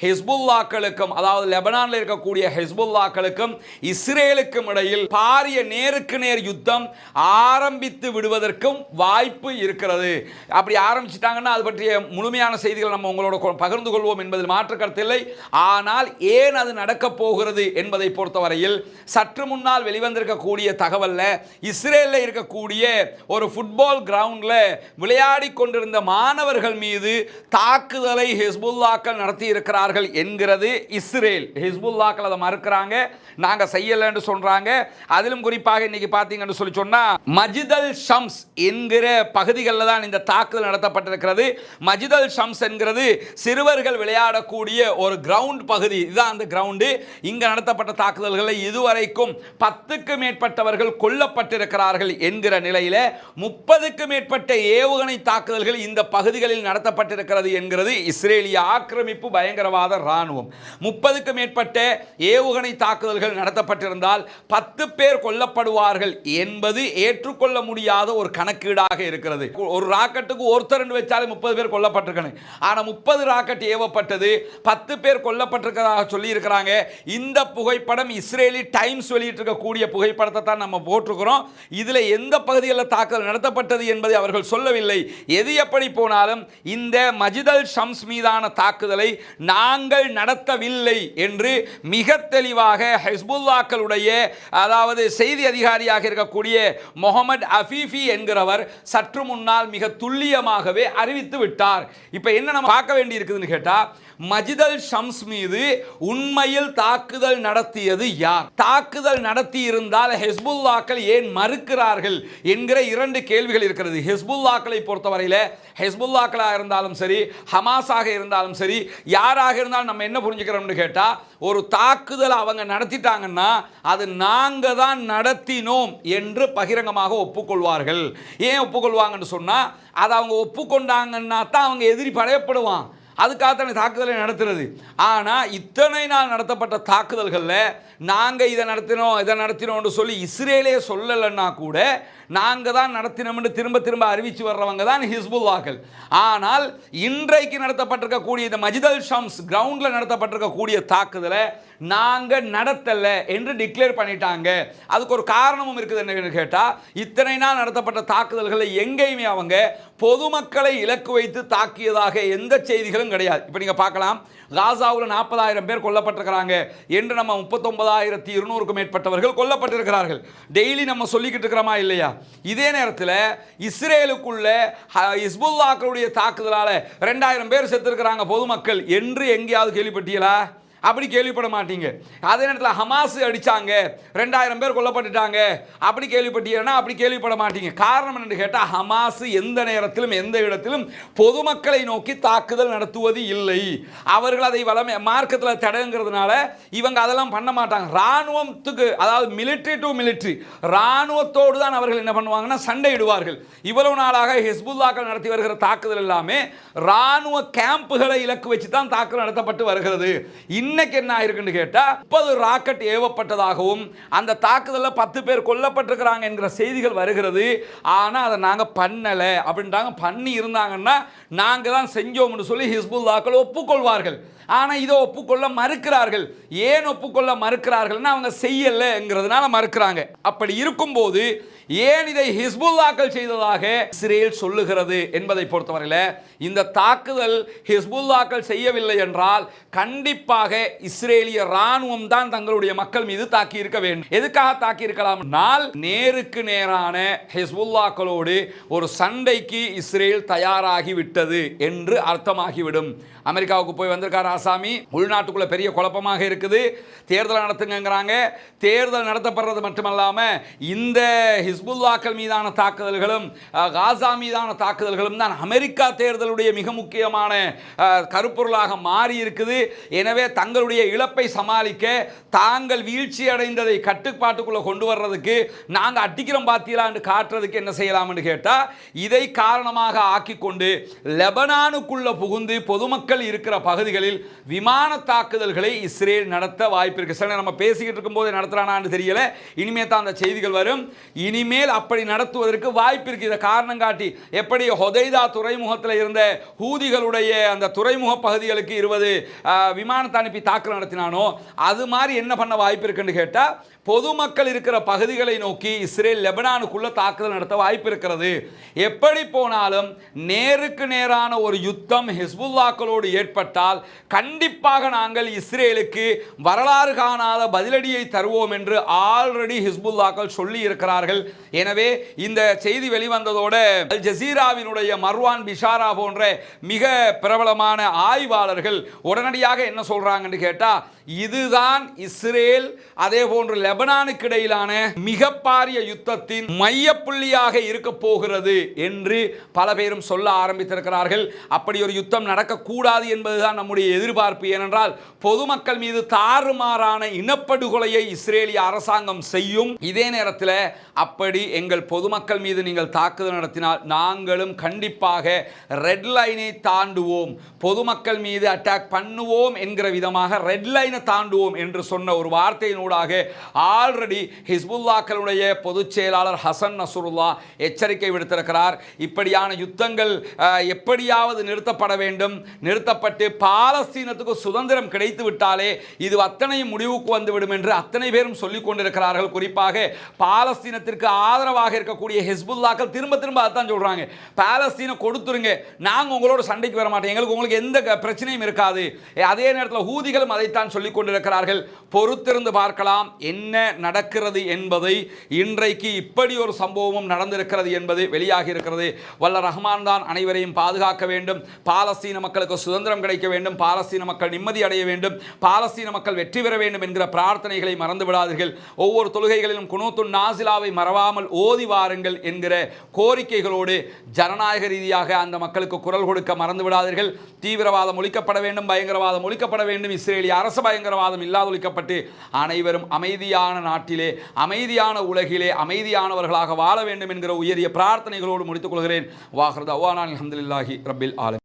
ஹெஸ்புல்லாக்களுக்கும் அதாவது லெபனானில் இருக்கக்கூடிய ஹெஸ்புல்லாக்களுக்கும் இஸ்ரேலுக்கும் இடையில் பாரிய நேருக்கு நேர் யுத்தம் ஆரம்பித்து விடுவதற்கும் வாய்ப்பு இருக்கிறது. அப்படி ஆரம்பிச்சிட்டாங்கன்னா அது பற்றிய முழுமையான செய்திகளை நம்ம உங்களோட பகிர்ந்து கொள்வோம் என்பதில் மாற்று கருத்தில்லை ஆனால் ஏன் அது நடக்கப் போகிறது என்பதை பொறுத்தவரையில் சற்று முன்னால் வெளிவந்திருக்கக்கூடிய தகவல்ல இஸ்ரேலில் இருக்கக்கூடிய ஒரு ஃபுட்பால் கிரவுண்டில் விளையாடி கொண்டிருந்த மாணவர்கள் மீது தாக்குதலை ஹெஸ்புல்லாக்கள் நடத்தி செய்கிறார்கள் என்கிறது இஸ்ரேல். ஹிஸ்புல்லாக்கள் அதை மறுக்கிறாங்க. நாங்கள் செய்யலைன்னு சொல்கிறாங்க அதிலும் குறிப்பாக இன்றைக்கி பார்த்தீங்கன்னு சொல்லி சொன்னால் மஜிதல் ஷம்ஸ் என்கிற பகுதிகளில் தான் இந்த தாக்குதல் நடத்தப்பட்டிருக்கிறது. மஜிதல் ஷம்ஸ் என்கிறது சிறுவர்கள் விளையாடக்கூடிய ஒரு கிரவுண்ட் பகுதி. இதுதான் அந்த கிரவுண்டு இங்கே நடத்தப்பட்ட தாக்குதல்களை இதுவரைக்கும் பத்துக்கு மேற்பட்டவர்கள் கொல்லப்பட்டிருக்கிறார்கள் என்கிற நிலையில் முப்பதுக்கு மேற்பட்ட ஏவுகணை தாக்குதல்கள் இந்த பகுதிகளில் நடத்தப்பட்டிருக்கிறது என்கிறது இஸ்ரேலிய ஆக்கிரமிப்பு பயங்கரவாத இராணுவம். முப்பதுக்கு மேற்பட்ட ஏவுகணை தாக்குதல்கள் நடத்தப்பட்டிருந்தால் பத்து பேர் கொல்லப்படுவார்கள் என்பது ஏற்றுக்கொள்ள முடியாத ஒரு கணக்கீடாக இருக்கிறது. ஒரு ராக்கெட்டுக்கு ஒருத்தர் ரெண்டு வச்சாலே முப்பது பேர் கொல்லப்பட்டிருக்கணும். ஆனால் முப்பது ராக்கெட் ஏவப்பட்டது பத்து பேர் கொல்லப்பட்டிருக்கிறதாக சொல்லி இருக்கிறாங்க இந்த புகைப்படம் இஸ்ரேலி டைம்ஸ் வெளியிட்டிருக்கக்கூடிய புகைப்படத்தை தான் நம்ம போட்டிருக்கிறோம். இதில் எந்த பகுதிகளில் தாக்குதல் நடத்தப்பட்டது என்பதை அவர்கள் சொல்லவில்லை. எது எப்படி போனாலும் இந்த மஜிதல் ஷம்ஸ் மீதான தாக்குதலை நான் நாங்கள் நடத்தவில்லை என்று மிக தெளிவாக ஹெஸ்புல்லாக்களுடைய அதாவது செய்தி அதிகாரியாக இருக்கக்கூடிய முகமது அஃபீஃபி என்கிறவர் சற்று முன்னால் மிக துல்லியமாகவே அறிவித்து விட்டார். இப்போ என்ன நம்ம பார்க்க வேண்டி இருக்குதுன்னு கேட்டால் மஜிதல் ஷம்ஸ் மீது உண்மையில் தாக்குதல் நடத்தியது யார்? தாக்குதல் நடத்தி இருந்தால் ஹெஸ்புல்லாக்கள் ஏன் மறுக்கிறார்கள் என்கிற இரண்டு கேள்விகள் இருக்கிறது. ஹெஸ்புல்லாக்களை பொறுத்தவரையில் ஹெஸ்புல்லாக்களாக இருந்தாலும் சரி ஹமாஸாக இருந்தாலும் சரி யாராக இருந்தாலும் நம்ம என்ன புரிஞ்சுக்கிறோம்னு கேட்டால் ஒரு தாக்குதல் அவங்க நடத்திட்டாங்கன்னா அது நாங்கள் தான் நடத்தினோம் என்று பகிரங்கமாக ஒப்புக்கொள்வார்கள். ஏன் ஒப்புக்கொள்வாங்கன்னு சொன்னால் அதை அவங்க ஒப்புக்கொண்டாங்கன்னா தான் அவங்க எதிரி படையப்படுவான். அதுக்காக தானே தாக்குதலை நடத்துறது. ஆனால் இத்தனை நாள் நடத்தப்பட்ட தாக்குதல்களில் நாங்கள் இதை நடத்தினோம் இதை நடத்தினோம்னு சொல்லி இஸ்ரேலே சொல்லலைன்னா கூட நாங்கள் தான் நடத்தினோம்னு திரும்ப திரும்ப அறிவித்து வர்றவங்க தான் ஹிஸ்புல்லாக்கள். ஆனால் இன்றைக்கு நடத்தப்பட்டிருக்கக்கூடிய இந்த மஜிதல் ஷம்ஸ் கிரவுண்டில் நடத்தப்பட்டிருக்கக்கூடிய தாக்குதலை நாங்கள் நடத்தலை என்று டிக்ளேர் பண்ணிட்டாங்க. அதுக்கு ஒரு காரணமும் இருக்குது என்னன்னு கேட்டால் இத்தனை நாள் நடத்தப்பட்ட தாக்குதல்களை எங்கேயுமே அவங்க பொதுமக்களை இலக்கு வைத்து தாக்கியதாக எந்த செய்திகளும் கிடையாது. இப்போ நீங்கள் பார்க்கலாம் காசாவில் நாற்பதாயிரம் பேர் கொல்லப்பட்டிருக்கிறாங்க என்று நம்ம முப்பத்தொன்பதாயிரத்தி இருநூறுக்கும் மேற்பட்டவர்கள் கொல்லப்பட்டிருக்கிறார்கள். டெய்லி நம்ம சொல்லிக்கிட்டு இருக்கிறோமா இல்லையா? இதே நேரத்தில் இஸ்ரேலுக்குள்ள ஹ- தாக்குதலால் ரெண்டாயிரம் பேர் செத்துருக்கிறாங்க பொதுமக்கள் என்று எங்கேயாவது கேள்விப்பட்டீங்களா அப்படி கேள்விப்பட மாட்டீங்க அதே நேரத்தில் ஹமாஸ் அடித்தாங்க ரெண்டாயிரம் பேர் கொல்லப்பட்டுட்டாங்க. அப்படி கேள்விப்பட்டீங்கன்னா அப்படி கேள்விப்பட மாட்டீங்க காரணம் என்னென்னு கேட்டால் ஹமாஸ் எந்த நேரத்திலும் எந்த இடத்திலும் பொதுமக்களை நோக்கி தாக்குதல் நடத்துவது இல்லை. அவர்கள் அதை வளமை மார்க்கத்தில் தடங்கிறதுனால இவங்க அதெல்லாம் பண்ண மாட்டாங்க. இராணுவத்துக்கு அதாவது மிலிட்ரி டு மிலிட்ரி இராணுவத்தோடு தான் அவர்கள் என்ன பண்ணுவாங்கன்னா சண்டையிடுவார்கள். இவ்வளவு நாளாக ஹிஸ்புல்லாக்கள் நடத்தி வருகிற தாக்குதல் எல்லாமே இராணுவ கேம்புகளை இலக்கு வச்சு தான் தாக்குதல் நடத்தப்பட்டு வருகிறது. இன்னைக்கு என்ன ஆயிருக்குன்னு கேட்டால் முப்பது ராக்கெட் ஏவப்பட்டதாகவும் அந்த தாக்குதலில் பத்து பேர் கொல்லப்பட்டிருக்கிறாங்க என்கிற செய்திகள் வருகிறது. ஆனால் அதை நாங்கள் பண்ணலை. அப்படின்ட்டாங்க பண்ணி இருந்தாங்கன்னா நாங்கள் தான் செஞ்சோம்னு சொல்லி ஹிஸ்புல்லாக்கள் ஒப்புக்கொள்வார்கள். ஆனால் இதை ஒப்புக்கொள்ள மறுக்கிறார்கள். ஏன் ஒப்புக்கொள்ள மறுக்கிறார்கள்னா அவங்க செய்யலைங்கிறதுனால மறுக்கிறாங்க. அப்படி இருக்கும்போது ஏன் இதை ஹிஸ்புல்லாக்கள் செய்ததாக இஸ்ரேல் சொல்லுகிறது என்பதை பொறுத்தவரையில் இந்த தாக்குதல் ஹிஸ்புல்லாக்கள் செய்யவில்லை என்றால் கண்டிப்பாக இஸ்ரேலிய ராணுவம் தான் தங்களுடைய மக்கள் மீது தாக்கி இருக்க வேண்டும். எதுக்காக தாக்கி இருக்கலாம் நாள் நேருக்கு நேரான ஹிஸ்புல்லாக்களோடு ஒரு சண்டைக்கு இஸ்ரேல் தயாராகி விட்டது என்று அர்த்தமாகிவிடும். அமெரிக்காவுக்கு போய் வந்திருக்கார் ஆசாமி உள்நாட்டுக்குள்ள பெரிய குழப்பமாக இருக்குது. தேர்தல் நடத்துங்கிறாங்க தேர்தல் நடத்தப்படுறது மட்டுமல்லாம இந்த ஹிஸ்புல்லாக்கள் மீதான தாக்குதல்களும் காசா மீதான தாக்குதல்களும் தான் அமெரிக்கா தேர்தலுடைய மிக முக்கியமான கருப்பொருளாக மாறி இருக்குது எனவே தங்களுடைய இழப்பை சமாளிக்க தாங்கள் வீழ்ச்சி அடைந்ததை கட்டுப்பாட்டுக்குள்ளே கொண்டு வர்றதுக்கு நாங்கள் அட்டிக்கிறோம் என்று காட்டுறதுக்கு என்ன செய்யலாம்னு கேட்டால் இதை காரணமாக ஆக்கி கொண்டு லெபனானுக்குள்ளே புகுந்து பொதுமக்கள் இருக்கிற பகுதிகளில் விமான தாக்குதல்களை இஸ்ரேல் நடத்த வாய்ப்பு இருக்கு. சில நம்ம பேசிக்கிட்டு இருக்கும்போது நடத்துறானான்னு தெரியல. இனிமே தான் அந்த செய்திகள் வரும். இனி இனிமேல் அப்படி நடத்துவதற்கு வாய்ப்பு இருக்கு. இதை காரணம் காட்டி எப்படி ஹொதைதா துறைமுகத்தில் இருந்த ஹூதிகளுடைய அந்த துறைமுக பகுதிகளுக்கு இருபது விமானத்தை அனுப்பி தாக்குதல் நடத்தினானோ அது மாதிரி என்ன பண்ண வாய்ப்பு இருக்குன்னு கேட்டால் பொதுமக்கள் இருக்கிற பகுதிகளை நோக்கி இஸ்ரேல் லெபனானுக்குள்ளே தாக்குதல் நடத்த வாய்ப்பு இருக்கிறது. எப்படி போனாலும் நேருக்கு நேரான ஒரு யுத்தம் ஹிஸ்புல்லாக்களோடு ஏற்பட்டால் கண்டிப்பாக நாங்கள் இஸ்ரேலுக்கு வரலாறு காணாத பதிலடியை தருவோம் என்று ஆல்ரெடி ஹிஸ்புல்லாக்கள் சொல்லி இருக்கிறார்கள். எனவே இந்த செய்தி வெளிவந்ததோட அல் ஜசீராவினுடைய மர்வான் பிஷாரா போன்ற மிக பிரபலமான ஆய்வாளர்கள் உடனடியாக என்ன சொல்றாங்கன்னு கேட்டா இதுதான் இஸ்ரேல் அதே போன்று லெபனானுக்கு இடையிலான மிக பாரிய யுத்தத்தின் மையப்புள்ளியாக இருக்க போகிறது என்று பல பேரும் சொல்ல ஆரம்பித்திருக்கிறார்கள். அப்படி ஒரு யுத்தம் நடக்கக்கூடாது என்பதுதான் நம்முடைய எதிர்பார்ப்பு. ஏனென்றால் பொதுமக்கள் மீது தாறுமாறான இனப்படுகொலையை இஸ்ரேலிய அரசாங்கம் செய்யும். இதே நேரத்தில் அப்படி எங்கள் பொதுமக்கள் மீது நீங்கள் தாக்குதல் நடத்தினால் நாங்களும் கண்டிப்பாக ரெட் லைனை தாண்டுவோம். பொதுமக்கள் மீது அட்டாக் பண்ணுவோம் என்கிற விதமாக ரெட் லைனை தாண்டுவோம் என்று சொன்ன ஒரு வார்த்தையினூடாக ஆல்ரெடி ஹிஸ்புல்லாக்களுடைய பொதுச் செயலாளர் ஹசன் நசுருல்லா எச்சரிக்கை விடுத்திருக்கிறார். இப்படியான யுத்தங்கள் எப்படியாவது நிறுத்தப்பட வேண்டும். நிறுத்தப்பட்டு பாலஸ்தீனத்துக்கு சுதந்திரம் கிடைத்து விட்டாலே இது அத்தனையும் முடிவுக்கு வந்துவிடும் என்று அத்தனை பேரும் சொல்லிக் கொண்டிருக்கிறார்கள். குறிப்பாக பாலஸ்தீனத்திற்கு ஆதரவாக இருக்கக்கூடிய ஹெஸ்புல்லாக்கள் திரும்ப திரும்ப அதான் சொல்கிறாங்க பாலஸ்தீனை கொடுத்துருங்க. நாங்கள் உங்களோட சண்டைக்கு வர மாட்டோம். எங்களுக்கு உங்களுக்கு எந்த பிரச்சனையும் இருக்காது. அதே நேரத்தில் ஹூதிகளும் அதைத்தான் சொல்லிக் கொண்டிருக்கிறார்கள். பொறுத்திருந்து பார்க்கலாம் என்ன நடக்கிறது என்பதை இன்றைக்கு இப்படி ஒரு சம்பவமும் நடந்திருக்கிறது என்பது வெளியாகி இருக்கிறது. வல்ல ரஹ்மான் தான் அனைவரையும் பாதுகாக்க வேண்டும். பாலஸ்தீன மக்களுக்கு சுதந்திரம் கிடைக்க வேண்டும். பாலஸ்தீன மக்கள் நிம்மதி அடைய வேண்டும். பாலஸ்தீன மக்கள் வெற்றி பெற வேண்டும் என்கிற பிரார்த்தனைகளை மறந்து விடாதீர்கள். ஒவ்வொரு தொழுகைகளிலும் குணோத்து நாசிலாவை மறவா தவறாமல் ஓதி வாருங்கள் என்கிற கோரிக்கைகளோடு ஜனநாயக ரீதியாக அந்த மக்களுக்கு குரல் கொடுக்க மறந்து விடாதீர்கள். தீவிரவாதம் ஒழிக்கப்பட வேண்டும் பயங்கரவாதம் ஒழிக்கப்பட வேண்டும். இஸ்ரேலிய அரசு பயங்கரவாதம் இல்லாத ஒழிக்கப்பட்டு அனைவரும் அமைதியான நாட்டிலே அமைதியான உலகிலே அமைதியானவர்களாக வாழ வேண்டும் என்கிற உயரிய பிரார்த்தனைகளோடு முடித்துக் கொள்கிறேன். வாஹர் அவானான் அஹமதுல்லாஹி ரபில் ஆலம்.